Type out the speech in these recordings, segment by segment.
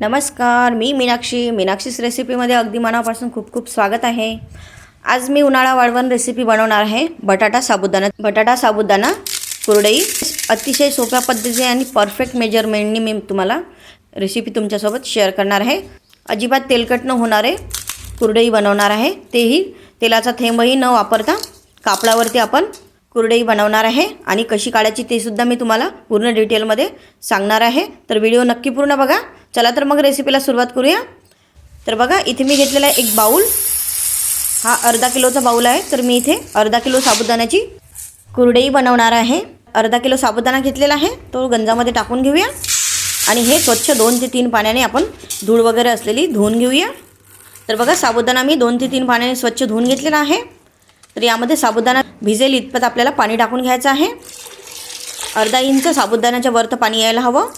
नमस्कार मी मीनाक्षी. मीनाक्षीस रेसिपीमध्ये अगदी मनापासून खूप खूप स्वागत आहे. आज मी उन्हाळा वाळवण रेसिपी बनवणार आहे. बटाटा साबुदाणा बटाटा साबुदाणा कुरडई. अतिशय सोप्या पद्धतीने आणि परफेक्ट मेजरमेंटनी मी तुम्हाला रेसिपी तुमच्यासोबत शेअर करणार आहे. अजिबात तेलकट न होणारे कुरडई बनवणार आहे. तेही तेलाचा थेंबही न वापरता कापडावरती आपण कुरडई बनवणार आहे. आणि कशी काढायची ते सुद्धा मी तुम्हाला पूर्ण डिटेलमध्ये सांगणार आहे. तर व्हिडिओ नक्की पूर्ण बघा. चला तर मग रेसिपीला सुरुवात करूया. तर बघा इथे मी घेतलेला आहे एक बाऊल. हा अर्धा किलोचा बाऊल आहे तर मी इथे अर्धा किलो साबुदाण्याची कुरडई बनवणार आहे. अर्धा किलो साबुदाणा घेतलेला आहे तो गंजामध्ये टाकून घेऊया. आणि हे स्वच्छ दोन ते तीन पाण्याने आपण धूळ वगैरे असलेली धुवून घेऊया. तर बघा साबुदाणा मी दोन ते तीन पाण्याने स्वच्छ धुवून घेतलेला आहे. तर यामध्ये साबुदाणा भिजेल इतपत आपल्याला पाणी टाकून घ्यायचं आहे. अर्धा इंच साबुदाण्याच्या वरतं पाणी यायला हवं.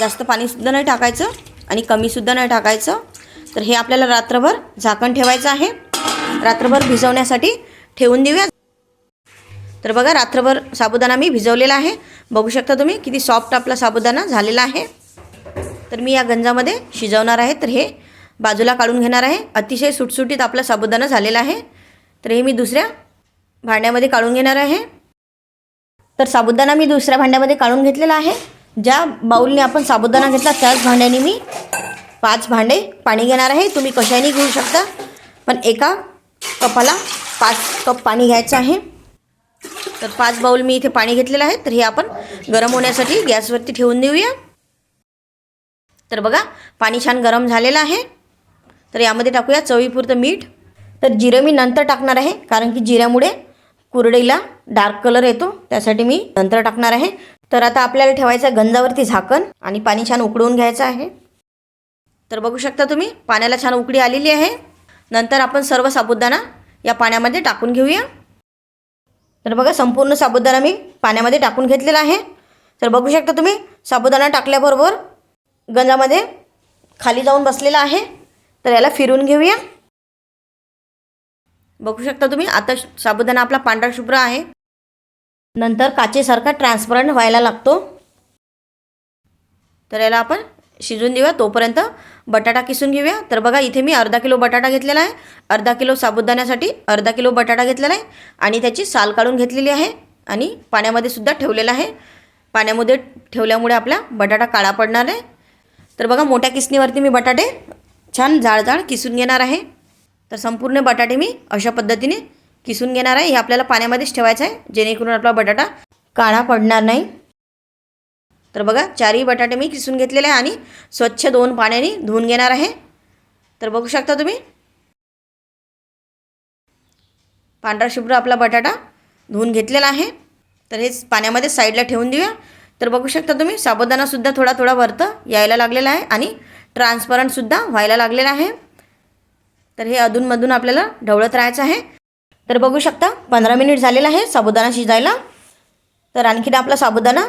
जास्त पाणीसुद्धा नाही टाकायचं आणि कमीसुद्धा नाही टाकायचं. तर हे आपल्याला रात्रभर झाकण ठेवायचं आहे. रात्रभर भिजवण्यासाठी ठेवून देऊया. तर बघा रात्रभर साबुदाणा मी भिजवलेला आहे. बघू शकता तुम्ही किती सॉफ्ट आपला साबुदाणा झालेला आहे. तर मी या गंजामध्ये शिजवणार आहे. तर हे बाजूला काढून घेणार आहे. अतिशय सुटसुटीत आपला साबुदाणा झालेला आहे. तर हे मी दुसऱ्या भांड्यामध्ये काढून घेणार आहे. तर साबुदाणा मी दुसऱ्या भांड्यामध्ये काढून घेतलेला आहे. ज्या बाऊलने आपण साबुदाणा घेतला त्याच भांड्याने मी पाच भांडे पाणी घेणार आहे. तुम्ही कशाने घेऊ शकता? पण एका कपाला पाच कप पाणी घ्यायचं आहे. तर पाच बाऊल मी इथे पाणी घेतलेलं आहे. तर हे आपण गरम होण्यासाठी गॅसवरती ठेवून देऊया. तर बघा पाणी छान गरम झालेलं आहे. तर यामध्ये टाकूया चवीपुरतं मीठ. तर जिरं मी नंतर टाकणार आहे कारण की जिऱ्यामुळे कुरडीला डार्क कलर येतो. त्यासाठी मी नंतर टाकणार आहे. तर आता आपल्याला ठेवायचं आहे गंजावरती झाकण आणि पाणी छान उकळून घ्यायचं आहे. तर बघू शकता तुम्ही पाण्याला छान उकळी आलेली आहे. नंतर आपण सर्व साबुदाणा या पाण्यामध्ये टाकून घेऊया. तर बघा संपूर्ण साबुदाणा मी पाण्यामध्ये टाकून घेतलेला आहे. तर बघू शकता तुम्ही साबुदाणा टाकल्याबरोबर गंजामध्ये खाली जाऊन बसलेला आहे. तर याला फिरून घेऊया. बघू शकता तुम्ही आता साबुदाणा आपला पांढरा शुभ्र आहे. नंतर काचेसारखा ट्रान्सपरंट व्हायला लागतो. तर याला आपण शिजून देऊया. तोपर्यंत बटाटा किसून घेऊया. तर बघा इथे मी अर्धा किलो बटाटा घेतलेला आहे. अर्धा किलो साबुदाण्यासाठी अर्धा किलो बटाटा घेतलेला आहे. आणि त्याची साल काढून घेतलेली आहे. आणि पाण्यामध्ये सुद्धा ठेवलेला आहे. पाण्यामध्ये ठेवल्यामुळे आपला बटाटा काळा पडणार आहे. तर बघा मोठ्या किसणीवरती मी बटाटे छान जाळजाळ किसून घेणार आहे. तर संपूर्ण बटाटे मी अशा पद्धतीने किसून घेणार आहे हे आपल्याला पाण्यामध्येच ठेवायचं आहे जेणेकरून आपला बटाटा काळा पडणार नाही. तर बघा चारही बटाटे मी किसून घेतलेले आहे आणि स्वच्छ दोन पाण्याने धुवून घेणार आहे. तर बघू शकता तुम्ही. पांढरा शुभ्र आपला बटाटा धुवून घेतलेला आहे. तर हेच पाण्यामध्ये साईडला ठेवून देऊया. तर बघू शकता तुम्ही साबुदाणासुद्धा थोडा थोडा वरतं यायला लागलेला आहे आणि ट्रान्सपरंटसुद्धा व्हायला लागलेला आहे. तर हे अधूनमधून आपल्याला ढवळत राहायचं आहे. तर बघू शकता पंधरा मिनिट झालेलं आहे साबुदाणा शिजायला. तर आणखीन आपला साबुदाणा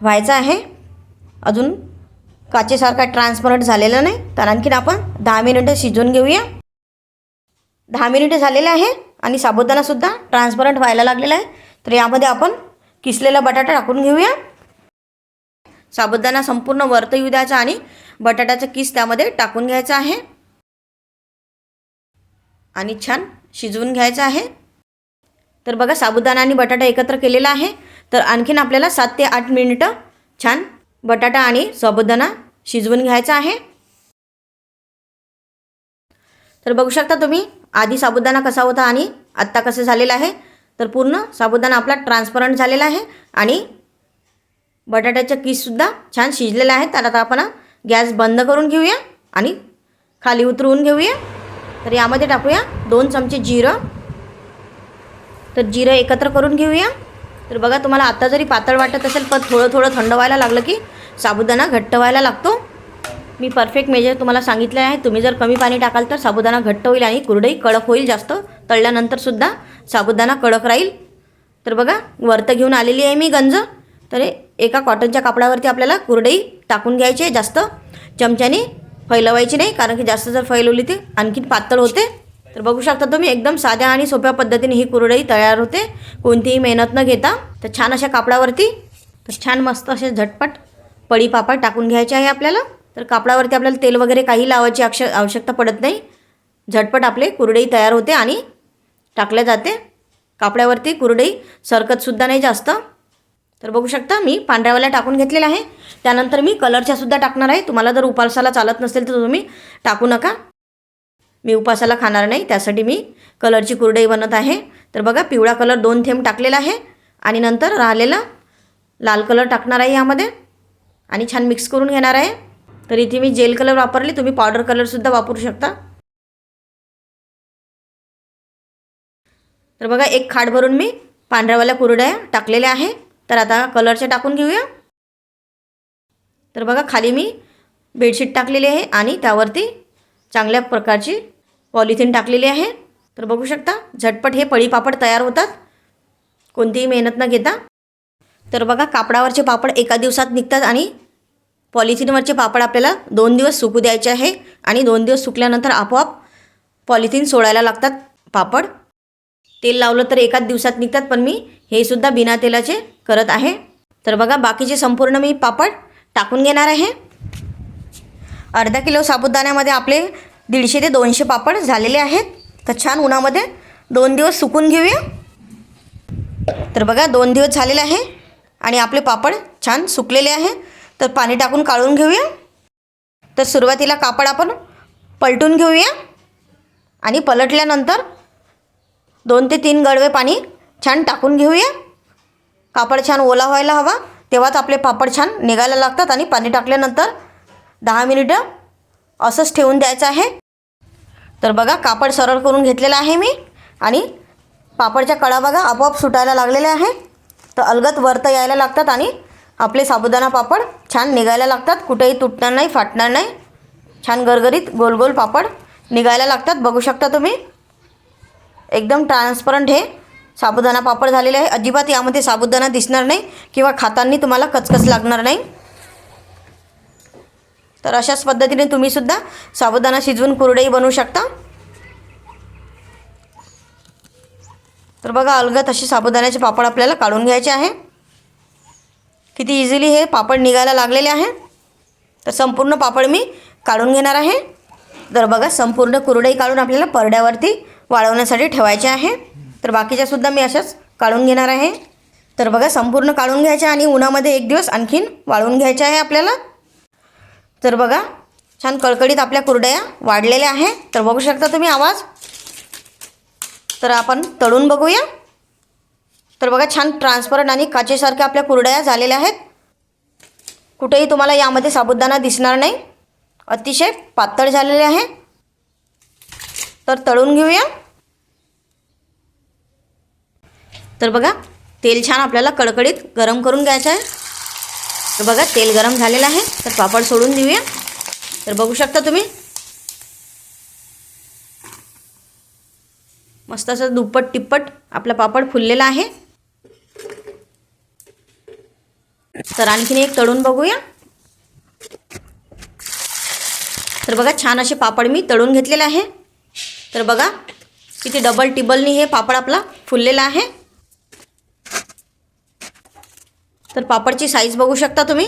व्हायचा आहे. अजून काचेसारखा ट्रान्सपरंट झालेला नाही. तर आणखीन आपण दहा मिनिटं शिजवून घेऊया. दहा मिनिटं झालेले आहे आणि साबुदाणासुद्धा ट्रान्सपरंट व्हायला लागलेला आहे. तर यामध्ये आपण किसलेला बटाटा टाकून घेऊया. साबुदाणा संपूर्ण वरतं येऊ द्यायचा आणि बटाट्याचं किस त्यामध्ये टाकून घ्यायचं आहे. आणि छान शिजवून घ्यायचं आहे. तर बघा साबुदाणा आणि बटाटा एकत्र केलेला आहे. तर आणखीन आपल्याला सात ते आठ मिनिटं छान बटाटा आणि साबुदाणा शिजवून घ्यायचा आहे. तर बघू शकता तुम्ही आधी साबुदाणा कसा होता आणि आत्ता कसं झालेलं आहे. तर पूर्ण साबुदाणा आपला ट्रान्सपरंट झालेला आहे आणि बटाट्याच्या किससुद्धा छान शिजलेला आहे तर आता आपण गॅस बंद करून घेऊया आणि खाली उतरवून घेऊया. तर यामध्ये टाकूया दोन चमचे जिरं. तर जिरं एकत्र करून घेऊया. तर बघा तुम्हाला आता जरी पातळ वाटत असेल पण थोडं थोडं थंड व्हायला लागलं की साबुदाणा घट्ट व्हायला लागतो. मी परफेक्ट मेजर तुम्हाला सांगितलं आहे. तुम्ही जर कमी पाणी टाकाल तर साबुदाणा घट्ट होईल आणि कुरडई कडक होईल जास्त. तळल्यानंतरसुद्धा साबुदाणा कडक राहील. तर बघा वरतं घेऊन आलेली आहे मी गंज. तर एका कॉटनच्या कापडावरती आपल्याला कुरडई टाकून घ्यायची आहे जास्त. चमच्याने फैलवायची नाही कारण की जास्त जर फैलवली ते आणखीन पातळ होते. तर बघू शकता तुम्ही एकदम साध्या आणि सोप्या पद्धतीने ही कुरडई तयार होते. कोणतीही मेहनत न घेता. तर छान अशा कापडावरती तर छान मस्त असे झटपट पळी पापड टाकून घ्यायचे आहे आपल्याला. तर कापडावरती आपल्याला तेल वगैरे काही लावायची आवश्य आवश्यकता पडत नाही. झटपट आपले कुरडई तयार होते आणि टाकल्या जाते. कापड्यावरती कुरडई सरकतसुद्धा नाही जास्त. तर बघू शकता मी पांढऱ्यावाल्या टाकून घेतलेला आहे. त्यानंतर मी कलरच्या सुद्धा टाकणार आहे. तुम्हाला जर उपासाला चालत नसेल तर तुम्ही टाकू नका. मी उपासाला खाणार नाही त्यासाठी मी कलरची कुरडई बनत आहे. तर बघा पिवळा कलर दोन थेंब टाकलेला आहे. आणि नंतर राहिलेला लाल कलर टाकणार आहे यामध्ये. आणि छान मिक्स करून घेणार आहे. तर इथे मी जेल कलर वापरले तुम्ही पावडर कलरसुद्धा वापरू शकता. तर बघा एक खाट भरून मी पांढऱ्यावाल्या कुरड्या टाकलेल्या आहे. तर आता कलरचे टाकून घेऊया. तर बघा खाली मी बेडशीट टाकलेली आहे आणि त्यावरती चांगल्या प्रकारची पॉलिथिन टाकलेली आहे. तर बघू शकता झटपट हे पळी पापड तयार होतात. कोणतीही मेहनत न घेता. तर बघा कापडावरचे पापड एका दिवसात निघतात आणि पॉलिथिनवरचे पापड आपल्याला दोन दिवस सुकू द्यायचे आहे आणि दोन दिवस सुकल्यानंतर आपोआप पॉलिथिन सोडायला लागतात पापड. तेल लावलं तर एकाच दिवसात निघतात पण मी हे सुद्धा बिना तेलाचे करत आहे. तर बघा बाकीचे संपूर्ण मी पापड टाकून घेणार आहे. अर्धा किलो साबुदाण्यामध्ये आपले दीडशे ते दोनशे पापड झालेले आहेत. तर छान उन्हामध्ये दोन दिवस सुकून घेऊया. तर बघा दोन दिवस झालेले आहे आणि आपले पापड छान सुकलेले आहे. तर पाणी टाकून काढून घेऊया. तर सुरुवातीला कापड आपण पलटून घेऊया आणि पलटल्यानंतर दोन ते तीन गडवे पाणी छान टाकून घेऊया. कापड छान ओला व्हायला हवा तेव्हाच आपले पापड छान निघायला लागतात आणि पाणी टाकल्यानंतर दहा मिनिटं असंच ठेवून द्यायचं आहे. तर बघा कापड सरळ करून घेतलेलं आहे मी आणि पापडच्या कडा बघा आपोआप सुटायला लागलेल्या आहे. तर अलगत वरतं यायला लागतात आणि आपले साबुदाणा पापड छान निघायला लागतात. कुठेही तुटणार नाही फाटणार नाही. छान गरगरीत गोल गोल पापड निघायला लागतात. बघू शकता तुम्ही. एकदम ट्रान्सपरंट हे. साबुदाणा पापड झालेले आहे. अजिबात यामध्ये साबुदाणा दिसणार नाही किंवा खाताना तुम्हाला कचकच लागणार नाही. तर अशाच पद्धतीने तुम्हीसुद्धा साबुदाणा शिजवून कुरडई बनवू शकता. तर बघा अलगत असे साबुदाण्याचे पापड आपल्याला काढून घ्यायचे आहे. किती इझिली हे पापड निघायला लागलेले आहे. तर संपूर्ण पापड मी काढून घेणार आहे. तर बघा संपूर्ण कुरडई काढून आपल्याला परड्यावरती वाळवण्यासाठी ठेवायचे आहे. तर बाकीच्यासुद्धा मी अशाच काढून घेणार आहे. तर बघा संपूर्ण काढून घ्यायच्या आणि उन्हामध्ये एक दिवस आणखीन वाळून घ्यायच्या आहे आपल्याला. तर बघा छान कळकळीत आपल्या कुरडया वाढलेल्या आहे. तर बघू शकता तुम्ही आवाज. तर आपण तळून बघूया. तर बघा छान ट्रान्सपरंट आणि काचेसारख्या आपल्या कुरड्या झालेल्या आहेत. कुठेही तुम्हाला यामध्ये साबुदाणा दिसणार नाही. अतिशय पातळ झालेले आहे. तर तळून घेऊया. तर बघा तेल छान आपल्याला कडकडीत गरम करून घ्यायचं आहे. तर बघा तेल गरम झालेलं आहे. तर पापड सोडून देऊया. तर बघू शकता तुम्ही. मस्त असं दुप्पट टिप्पट आपला पापड फुललेला आहे. तर आणखीन एक तळून बघूया. तर बघा छान असे पापड मी तळून घेतलेले आहे. तर बघा किती डबल टिबलनी हे पापड आपला फुललेला आहे. तर पापडची साईज बघू शकता तुम्ही.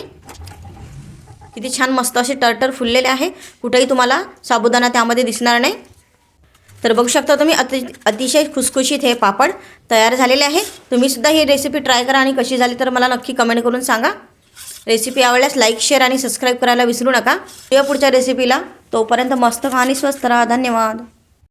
किती छान मस्त असे टरटर फुललेले आहे. कुठेही तुम्हाला साबुदाणा त्यामध्ये दिसणार नाही. तर बघू शकता तुम्ही अति अतिशय खुसखुशीत हे पापड तयार झालेले आहे. तुम्हीसुद्धा ही रेसिपी ट्राय करा आणि कशी झाली तर मला नक्की कमेंट करून सांगा. रेसिपी आवडल्यास लाईक शेअर आणि सबस्क्राईब करायला विसरू नका. या पुढच्या रेसिपीला तोपर्यंत मस्त खा आणि स्वस्त राहा. धन्यवाद.